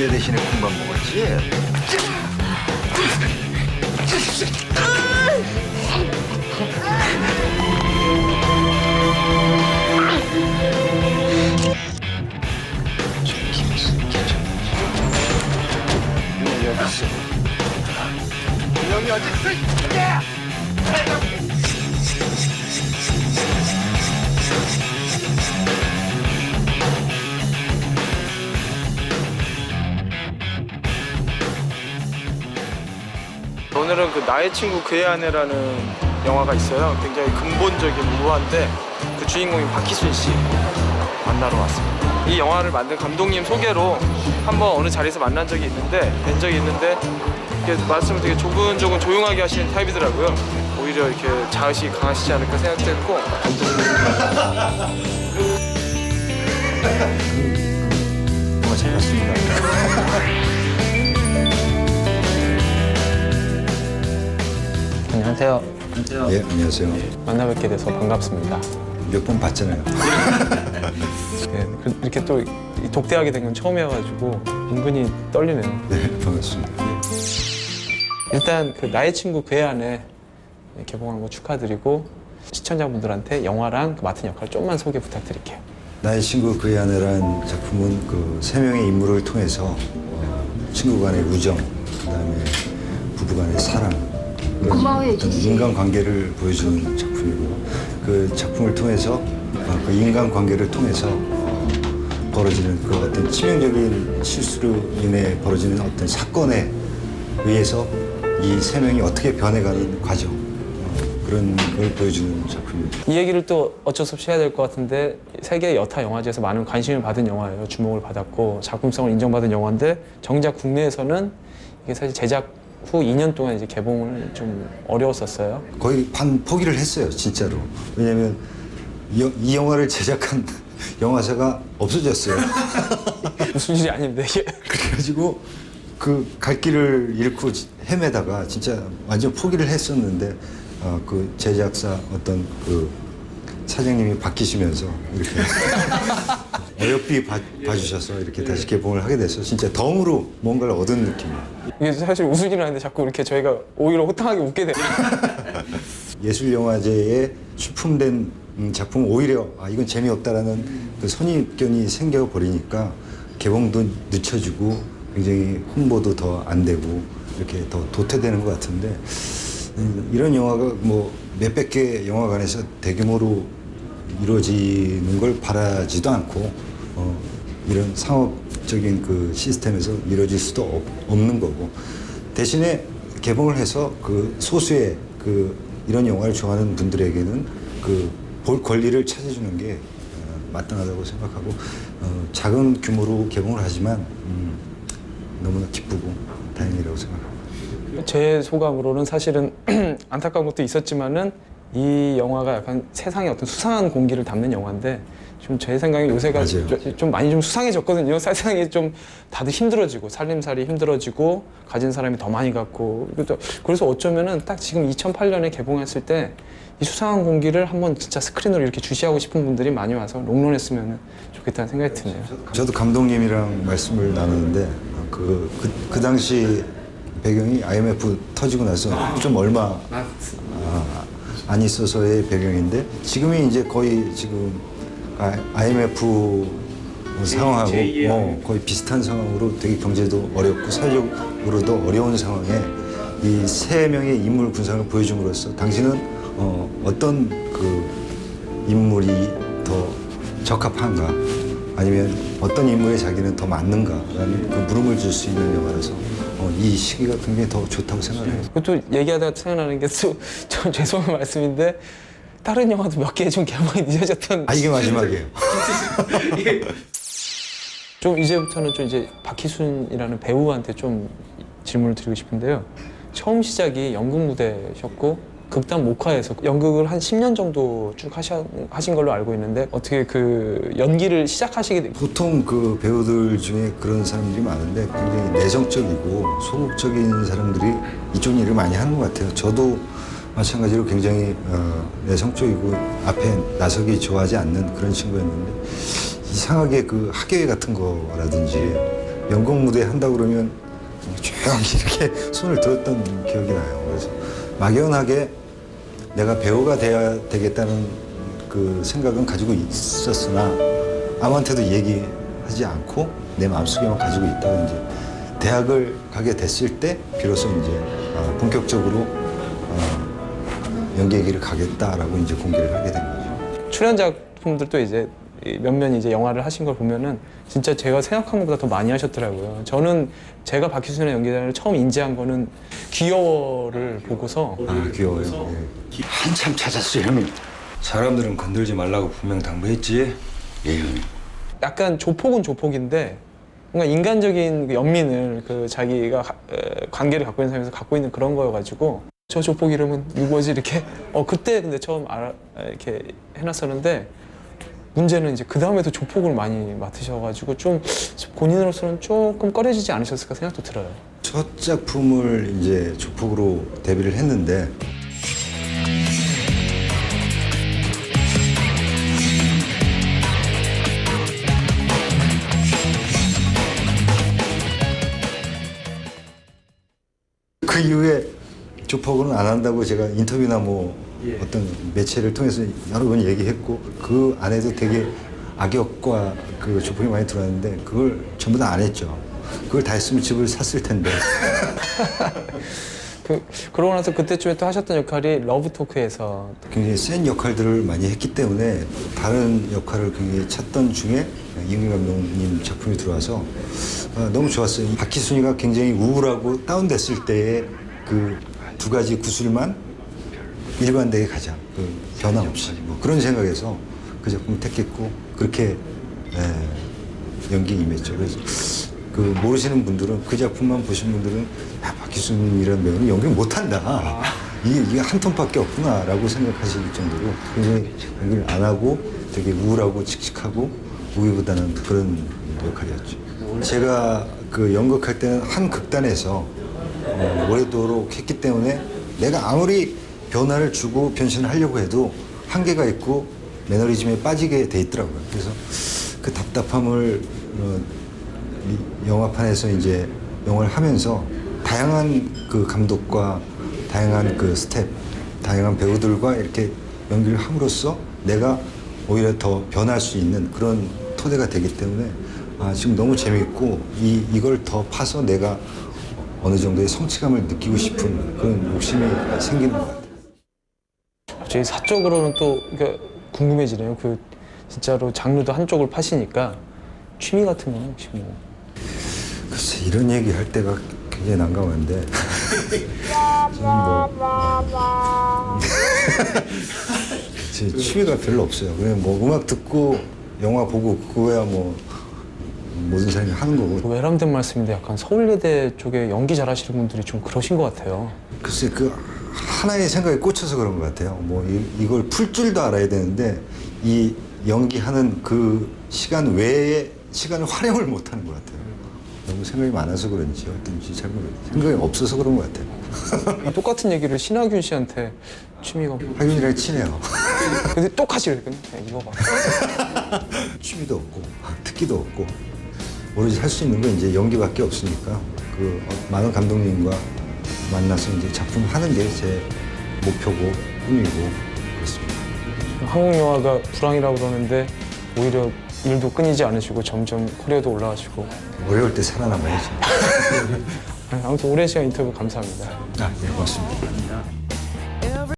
연애 대신에 콩밥 먹었지? 분명히 어디 나의 친구 그의 아내라는 영화가 있어요. 굉장히 근본적인 우화인데 그 주인공이 박희순 씨 만나러 왔습니다. 이 영화를 만든 감독님 소개로 한번 어느 자리에서 만난 적이 있는데 뵌 적이 있는데 말씀을 되게 조근조근 조용하게 하시는 타입이더라고요. 오히려 이렇게 자의식이 강하시지 않을까 생각도 했고 정말 잘 봤습니다. 안녕하세요. 예, 안녕하세요. 만나 뵙게 돼서 반갑습니다. 몇 번 봤잖아요. 예, 그- 이렇게 또이 독대하게 된 건 처음이어가지고 은근히 떨리네요. 네, 반갑습니다. 일단 그 나의 친구 그의 안에 개봉한 거 축하드리고 시청자분들한테 영화랑 그 맡은 역할 좀만 소개 부탁드릴게요. 나의 친구 그의 아내란 작품은 그 세 명의 인물을 통해서 어, 친구 간의 우정, 그다음에 부부 간의 사랑, 고마워요. 인간 관계를 보여주는 작품이고 그 작품을 통해서 어, 그 인간 관계를 통해서 어, 벌어지는 그 어떤 치명적인 실수로 인해 벌어지는 어떤 사건에 의해서 이 세 명이 어떻게 변해가는 과정 어, 그런 걸 보여주는 작품입니다. 이 얘기를 또 어쩔 수 없이 해야 될 것 같은데 세계 여타 영화제에서 많은 관심을 받은 영화예요. 주목을 받았고 작품성을 인정받은 영화인데 정작 국내에서는 이게 사실 제작 후 2년 동안 이제 개봉을 좀 어려웠었어요. 거의 반 포기를 했어요, 진짜로. 왜냐면 이, 영화를 제작한 영화사가 없어졌어요. 무슨 일이 아닌데 이게. 그래가지고 그 갈 길을 잃고 헤매다가 진짜 완전 포기를 했었는데 어, 그 제작사 어떤 그 사장님이 바뀌시면서 이렇게 어여삐 봐, 봐주셔서 이렇게 다시 개봉을 하게 돼서 진짜 덤으로 뭔가를 얻은 느낌이에요. 이게 사실 아닌데 자꾸 이렇게 저희가 오히려 호탕하게 웃게 돼요. 예술 영화제에 출품된 음, 작품 오히려 아 이건 재미없다라는 그 선입견이 생겨버리니까 개봉도 늦춰지고 굉장히 홍보도 더 안 되고 이렇게 더 도태되는 것 같은데 음, 이런 영화가 뭐 몇백 개 영화관에서 대규모로 이루어지는 걸 바라지도 않고 어, 이런 상업 적인 그 시스템에서 이루어질 수도 없, 없는 거고 대신에 개봉을 해서 그 소수의 그 이런 영화를 좋아하는 분들에게는 그 볼 권리를 찾아주는 게 어, 마땅하다고 생각하고 어, 작은 규모로 개봉을 하지만 음, 너무나 기쁘고 다행이라고 생각합니다. 제 소감으로는 사실은 안타까운 것도 있었지만은 이 영화가 약간 세상의 어떤 수상한 공기를 담는 영화인데 좀 제 생각에 요새가 맞아요. 좀- 좀 많이 좀 수상해졌거든요. 세상이 좀 다들 힘들어지고 살림살이 힘들어지고 가진 사람이 더 많이 갖고 그래서- 그래서 어쩌면은 딱 지금 2008년에 개봉했을 때 이 수상한 공기를 한번 진짜 스크린으로 이렇게 주시하고 싶은 분들이 많이 와서 롱런했으면 좋겠다는 생각이 드네요. 저도 감독님이랑 말씀을 나누는데 그, 그, 그 당시 배경이 IMF 터지고 나서 좀 얼마 아, 안 있어서의 배경인데 지금이 이제 거의 지금 IMF 상황하고 어, 거의 비슷한 상황으로 되게 경제도 어렵고 사회적으로도 어려운 상황에 이 세 명의 인물 군상을 보여줌으로써 당신은 어, 어떤 그 인물이 더 적합한가 아니면 어떤 인물에 자기는 더 맞는가라는 그 물음을 줄 수 있는 영화라서 어, 이 시기가 굉장히 더 좋다고 생각해요. 그것도 얘기하다가 생각나는 게 또 좀 죄송한 말씀인데 다른 영화도 몇 개 좀 개봉이 늦어졌던 아 이게 마지막이에요. 좀 이제부터는 좀 이제 박희순이라는 배우한테 좀 질문을 드리고 싶은데요. 처음 시작이 연극 무대셨고 극단 목화에서 연극을 한 10년 정도 쭉 하셔, 하신 걸로 알고 있는데 어떻게 그 연기를 시작하시게 된 보통 그 배우들 중에 그런 사람들이 많은데 굉장히 내성적이고 소극적인 사람들이 이쪽 일을 많이 하는 것 같아요. 저도 마찬가지로 굉장히 어, 내성적이고 앞에 나서기 좋아하지 않는 그런 친구였는데 이상하게 그 학예회 같은 거라든지 연극 무대 한다 그러면 조용히 이렇게 손을 들었던 기억이 나요. 그래서 막연하게 내가 배우가 돼야 되겠다는 그 생각은 가지고 있었으나 아무한테도 얘기하지 않고 내 마음속에만 가지고 있다가 이제 대학을 가게 됐을 때 비로소 이제 아, 본격적으로 아, 연기 얘기를 가겠다라고 이제 공개를 하게 된 거죠. 출연 작품들도 이제 이 몇몇 이제 영화를 하신 걸 보면은 진짜 제가 생각한 것보다 더 많이 하셨더라고요. 저는 제가 박희순의 연기자를 처음 인지한 거는 귀여워를 보고서 아 귀여워요. 예. 한참 찾았어요 형님. 사람들은 건들지 말라고 분명 당부했지. 예 형님. 약간 조폭은 조폭인데 뭔가 인간적인 그 연민을 그 자기가 관계를 갖고 있는 사람에서 갖고 있는 그런 거여가지고 저 조폭 이름은 누구지 이렇게 어 그때 근데 처음 알아 이렇게 해놨었는데 문제는 이제 그 다음에도 조폭을 많이 맡으셔가지고 좀 본인으로서는 조금 꺼려지지 않으셨을까 생각도 들어요. 첫 작품을 이제 조폭으로 데뷔를 했는데 그 이후에 조폭은 안 한다고 제가 인터뷰나 뭐 어떤 매체를 통해서 여러 번 얘기했고 그 안에도 되게 악역과 그 조폭이 많이 들어왔는데 그걸 전부 다 안 했죠. 그걸 다 했으면 집을 샀을 텐데. 그 그러고 나서 그때쯤에 또 하셨던 역할이 러브 토크에서 굉장히 센 역할들을 많이 했기 때문에 다른 역할을 굉장히 찾던 중에 이은희 감독님 작품이 들어와서 어, 너무 좋았어요. 박희순이가 굉장히 우울하고 다운됐을 때의 그 두 가지 구술만 일관되게 가자. 그 변화 없이 뭐 그런 생각에서 그 작품을 택했고 그렇게 예, 연기에 임했죠. 그래서 그 모르시는 분들은 그 작품만 보신 분들은 야 박희순이라는 배우는 연기 못한다. 이게, 이게 한 톤밖에 없구나라고 생각하실 정도로 굉장히 연기를 안 하고 되게 우울하고 칙칙하고 우기보다는 그런 역할이었죠. 제가 그 연극할 때는 한 극단에서 어, 오래도록 했기 때문에 내가 아무리 변화를 주고 변신을 하려고 해도 한계가 있고 매너리즘에 빠지게 돼 있더라고요. 그래서 그 답답함을 어, 이 영화판에서 이제 영화를 하면서 다양한 그 감독과 다양한 그 스텝, 다양한 배우들과 이렇게 연기를 함으로써 내가 오히려 더 변할 수 있는 그런 토대가 되기 때문에 아, 지금 너무 재밌고 이, 이걸 더 파서 내가 어느 정도의 성취감을 느끼고 싶은 그런 욕심이 생기는 것 같아요. 갑자기 사적으로는 또 그러니까 궁금해지네요. 그 진짜로 장르도 한쪽을 파시니까 취미 같은 거는 혹시 뭐 글쎄 이런 얘기 할 때가 굉장히 난감한데 저는 뭐 제 취미가 별로 없어요. 그냥 뭐 음악 듣고 영화 보고 그거야 뭐 모든 사람이 하는 거고 외람된 말씀인데 약간 서울예대 쪽에 연기 잘하시는 분들이 좀 그러신 것 같아요. 글쎄 그 하나의 생각에 꽂혀서 그런 것 같아요. 뭐 이, 이걸 풀 줄도 알아야 되는데 이 연기하는 그 시간 외에 시간을 활용을 못하는 것 같아요. 너무 생각이 많아서 그런지 어떤지 잘 모르겠어요. 생각이 없어서 그런 것 같아요. 똑같은 얘기를 신하균 씨한테 취미가 하균이랑 친해요. 근데 똑같이 그랬거든요. 야, 이거 봐. 취미도 없고 특기도 없고 오로지 할 수 있는 건 이제 연기밖에 없으니까 그 어, 많은 감독님과 만나서 이제 작품 하는 게 제 목표고 꿈이고 그렇습니다. 한국 영화가 불황이라고 그러는데 오히려 일도 끊이지 않으시고 점점 커리어도 올라가시고 어려울 때 살아남아야지. 아무튼 오랜 시간 인터뷰 감사합니다. 아, 네, 고맙습니다.